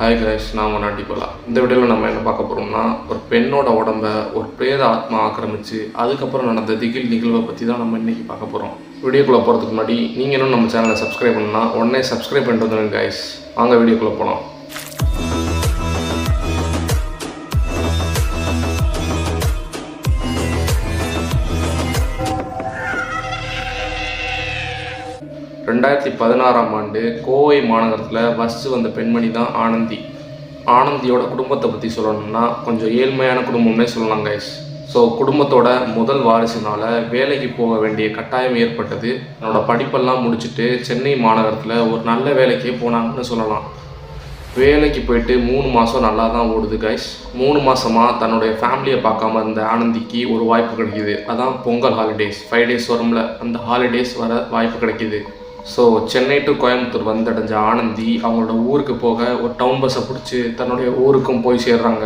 Hi guys நான் உங்கள் போகலாம் இந்த வீடியோவில் நம்ம என்ன பார்க்க போகிறோம்னா ஒரு பெண்ணோட உடம்ப ஒரு பிரேத ஆத்மா ஆக்கிரமிச்சு அதுக்கப்புறம் நடந்த திகில் நிகழ்வை பற்றி தான் நம்ம இன்றைக்கி பார்க்க போகிறோம் வீடியோக்குள்ளே போகிறதுக்கு முன்னாடி நீங்கள் இன்னும் நம்ம சேனலை சப்ஸ்கிரைப் பண்ணால் உடனே சப்ஸ்கிரைப் பண்ணிட்டு வந்துடுங்க கைஸ் வாங்க வீடியோக்குள்ளே போகலாம் ரெண்டாயிரத்தி பதினாறாம் ஆண்டு கோவை மாநகரத்தில் வசித்து வந்த பெண்மணி தான் ஆனந்தி. ஆனந்தியோட குடும்பத்தை பற்றி சொல்லணும்னா கொஞ்சம் ஏழ்மையான குடும்பம்னே சொல்லலாம் கைஸ் ஸோ குடும்பத்தோட முதல் வாரிசுனால் வேலைக்கு போக வேண்டிய கட்டாயம் ஏற்பட்டது. என்னோடய படிப்பெல்லாம் முடிச்சுட்டு சென்னை மாநகரத்தில் ஒரு நல்ல வேலைக்கே போனாங்கன்னு சொல்லலாம். வேலைக்கு போயிட்டு மூணு மாதம் நல்லா தான் ஓடுது கைஸ் மூணு மாதமாக தன்னுடைய ஃபேமிலியை பார்க்காம இருந்த ஆனந்திக்கு ஒரு வாய்ப்பு கிடைக்கிது. அதான் பொங்கல் ஹாலிடேஸ் ஃபைவ் டேஸ் வரும்ல. அந்த ஹாலிடேஸ் வர வாய்ப்பு கிடைக்கிது. ஸோ சென்னை டு கோயம்புத்தூர் வந்தடைஞ்ச ஆனந்தி அவங்களோட ஊருக்கு போக ஒரு டவுன் பஸ்ஸை பிடிச்சி தன்னுடைய ஊருக்கும் போய் சேர்றாங்க.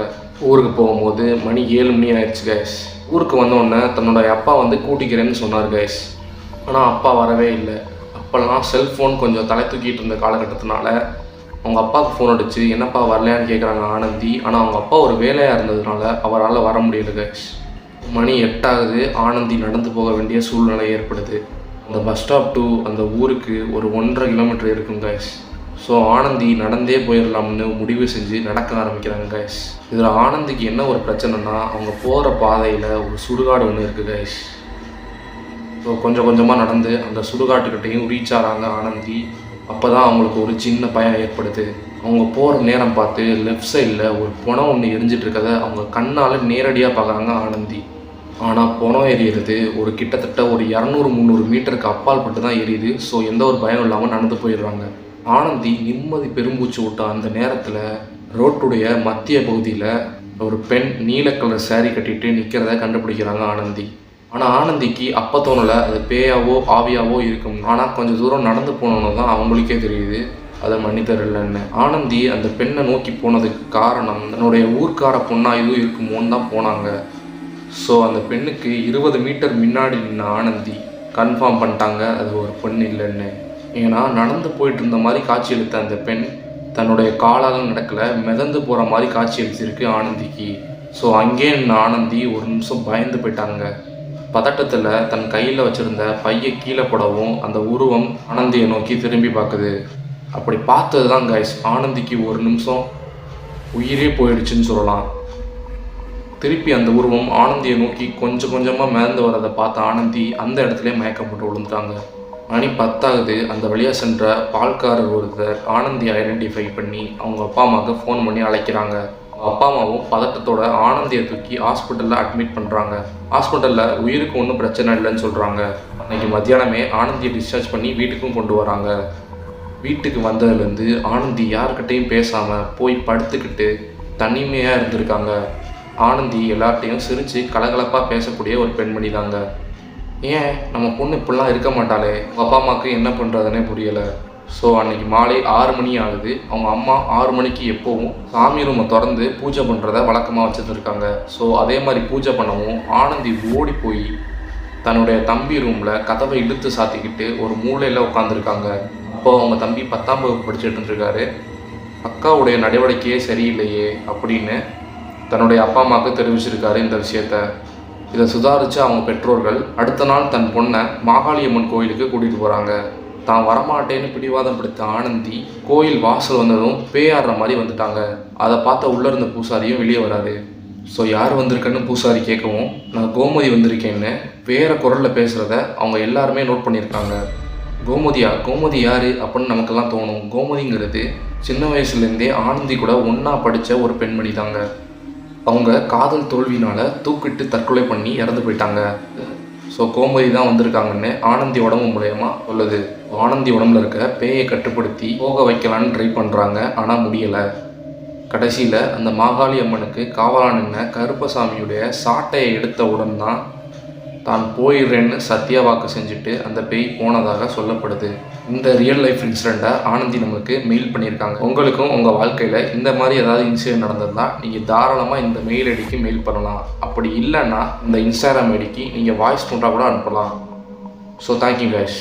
ஊருக்கு போகும்போது மணி ஏழு மணி ஆயிடுச்சு கைஸ் ஊருக்கு வந்தோடனே தன்னுடைய அப்பா வந்து கூட்டிக்கிறேன்னு சொன்னார் கைஸ் ஆனால் அப்பா வரவே இல்லை. அப்போல்லாம் செல்ஃபோன் கொஞ்சம் தலை தூக்கிட்டு இருந்த காலகட்டத்தினால அவங்க அப்பாவுக்கு ஃபோன் அடிச்சு என்னப்பா வரலையான்னு கேட்குறாங்க ஆனந்தி. ஆனால் அவங்க அப்பா ஒரு வேலையாக இருந்ததுனால அவரால் வர முடியல கைஸ் மணி எட்டாகுது ஆனந்தி நடந்து போக வேண்டிய சூழ்நிலை ஏற்படுது. அந்த பஸ் ஸ்டாப் டு அந்த ஊருக்கு ஒரு ஒன்றரை கிலோமீட்டர் இருக்கும் கைஸ் ஸோ ஆனந்தி நடந்தே போயிடலாம்னு முடிவு செஞ்சு நடக்க ஆரம்பிக்கிறாங்க கைஸ் இதில் ஆனந்திக்கு என்ன ஒரு பிரச்சனைனா அவங்க போகிற பாதையில் ஒரு சுடுகாடு ஒன்று இருக்குது கைஸ் ஸோ கொஞ்சம் கொஞ்சமாக நடந்து அந்த சுடுகாட்டுக்கிட்டையும் ரீச் ஆகிறாங்க ஆனந்தி. அப்போ தான் அவங்களுக்கு ஒரு சின்ன பயம் ஏற்படுது. அவங்க போகிற நேரம் பார்த்து லெஃப்ட் சைடில் ஒரு புணம் ஒன்று எரிஞ்சிட்டு இருக்கதை அவங்க கண்ணால் நேரடியாக பார்க்குறாங்க ஆனந்தி. ஆனால் பணம் எரியிறது ஒரு கிட்டத்தட்ட ஒரு இரநூறு முந்நூறு மீட்டருக்கு அப்பால் பட்டு தான் எரியுது. ஸோ எந்த ஒரு பயம் இல்லாமல் நடந்து போயிடுறாங்க. ஆனந்தி நிம்மதி பெரும்பூச்சு விட்ட அந்த நேரத்தில் ரோட்டுடைய மத்திய பகுதியில் ஒரு பெண் நீல கலர் சேரீ கட்டிட்டு நிற்கிறத கண்டுபிடிக்கிறாங்க ஆனந்தி. ஆனால் ஆனந்திக்கு அப்போ தோணலை. அது பேயாவோ ஆவியாவோ இருக்கும். ஆனால் கொஞ்சம் தூரம் நடந்து போனோன்னு தான் அவங்களுக்கே தெரியுது. அதை மனிதர் இல்லைன்னு. ஆனந்தி அந்த பெண்ணை நோக்கி போனதுக்கு காரணம் தன்னுடைய ஊர்க்கார பொண்ணாக இதுவும் இருக்குமோன்னு தான் போனாங்க. ஸோ அந்த பெண்ணுக்கு இருபது மீட்டர் முன்னாடி நின்ன ஆனந்தி கன்ஃபார்ம் பண்ணிட்டாங்க அது ஒரு பெண் இல்லைன்னு. ஏன்னா நடந்து போயிட்டு இருந்த மாதிரி காட்சி அளித்த அந்த பெண் தன்னுடைய காலால் நடக்கலை மிதந்து போகிற மாதிரி காட்சி அளிச்சிருக்கு ஆனந்திக்கு. ஸோ அங்கே நின்ன ஆனந்தி ஒரு நிமிஷம் பயந்து போயிட்டாங்க. பதட்டத்தில் தன் கையில் வச்சுருந்த பையை கீழே போடவும் அந்த உருவம் ஆனந்தியை நோக்கி திரும்பி பார்க்குது. அப்படி பார்த்தது தான் கைஸ் ஆனந்திக்கு ஒரு நிமிஷம் உயிரே போயிடுச்சுன்னு சொல்லலாம். திருப்பி அந்த உருவம் ஆனந்தியை நோக்கி கொஞ்சம் கொஞ்சமாக மிதந்து வரதை பார்த்த ஆனந்தி அந்த இடத்துல மயக்கம் போட்டு விழுந்துட்டாங்க. மணி பத்தாவது அந்த வழியாக சென்ற பால்காரர் ஒருத்தர் ஆனந்தி ஐடென்டிஃபை பண்ணி அவங்க அப்பா அம்மாவுக்கு ஃபோன் பண்ணி அழைக்கிறாங்க. அப்பா அம்மாவும் பதட்டத்தோட ஆனந்தியை தூக்கி ஹாஸ்பிட்டலில் அட்மிட் பண்ணுறாங்க ஹாஸ்பிட்டலில் உயிருக்கு ஒன்றும் பிரச்சனை இல்லைன்னு சொல்கிறாங்க அன்றைக்கி மத்தியானமே ஆனந்தியை டிஸ்சார்ஜ் பண்ணி வீட்டுக்கும் கொண்டு வராங்க. வீட்டுக்கு வந்ததுலேருந்து ஆனந்தி யார்கிட்டையும் பேசாமல் போய் படுத்துக்கிட்டு தனிமையாக இருந்திருக்காங்க. ஆனந்தி எல்லார்ட்டையும் சிரித்து கலகலப்பாக பேசக்கூடிய ஒரு பெண்மணி தாங்க. ஏன்? நம்ம பொண்ணு இப்படிலாம் இருக்க மாட்டாளே. அவங்க அப்பா அம்மாவுக்கு என்ன பண்ணுறதுனே புரியலை. ஸோ அன்னைக்கு மாலை ஆறு மணி ஆகுது. அவங்க அம்மா ஆறு மணிக்கு எப்போவும் சாமி ரூமை திறந்து பூஜை பண்ணுறத வழக்கமாக வச்சுருந்துருக்காங்க ஸோ அதே மாதிரி பூஜை பண்ணவும் ஆனந்தி ஓடி போய் தன்னுடைய தம்பி ரூமில் கதவை இழுத்து சாத்திக்கிட்டு ஒரு மூலையில் உட்காந்துருக்காங்க அப்போ அவங்க தம்பி பத்தாம் வகுப்பு படிச்சுட்டு இருந்திருக்காரு. அக்காவுடைய நடவடிக்கையே சரியில்லையே அப்படின்னு தன்னுடைய அப்பா அம்மாவுக்கு தெரிவிச்சிருக்காரு இந்த விஷயத்த. இதை சுதாரித்து அவங்க பெற்றோர்கள் அடுத்த நாள் தன் பொண்ணை மாகாளியம்மன் கோயிலுக்கு கூட்டிகிட்டு போகிறாங்க தான் வரமாட்டேன்னு பிடிவாதம் பிடித்த ஆனந்தி கோயில் வாசல் வந்ததும் பேயாடுற மாதிரி வந்துட்டாங்க. அதை பார்த்த உள்ளே இருந்த பூசாரியும் வெளியே வராது ஸோ யார் வந்திருக்கேன்னு பூசாரி கேட்கவும் நான் கோமதி வந்திருக்கேன்னு வேறு குரலில் பேசுகிறத அவங்க எல்லாருமே நோட் பண்ணியிருக்காங்க. கோமதியா கோமதி யார் அப்படின்னு நமக்கெல்லாம் தோணும். கோமதிங்கிறது சின்ன வயசுலேருந்தே ஆனந்தி கூட ஒன்றா படித்த ஒரு பெண்மணி தாங்க அவங்க காதல் தோல்வினால் தூக்கிட்டு தற்கொலை பண்ணி இறந்து போயிட்டாங்க. ஸோ கோமதி தான் வந்திருக்காங்கன்னு ஆனந்தி உடம்பு மூலயமா உள்ளது ஆனந்தி உடம்புல இருக்க பேயை கட்டுப்படுத்தி போக வைக்கலான்னு ட்ரை பண்ணுறாங்க ஆனால் முடியலை. கடைசியில் அந்த மாகாளி அம்மனுக்கு காவலா நின்ன கருப்பசாமியுடைய சாட்டையை எடுத்த உடன் தான் தான் போயிடுறேன்னு சத்திய வாக்கு செஞ்சுட்டு அந்த பேய் போனதாக சொல்லப்படுது. இந்த ரியல் லைஃப் இன்சிடெண்ட்டை ஆனந்தி நமக்கு மெயில் பண்ணியிருக்காங்க. உங்களுக்கும் உங்கள் வாழ்க்கையில் இந்த மாதிரி ஏதாவது இன்சிடென்ட் நடந்திருந்தால் நீங்கள் தாராளமாக இந்த மெயில் ஐடிக்கு மெயில் பண்ணலாம். அப்படி இல்லைன்னா இந்த இன்ஸ்டாகிராம் ஐடிக்கு நீங்கள் வாய்ஸ் நோட்டாக கூட அனுப்பலாம். So thank you guys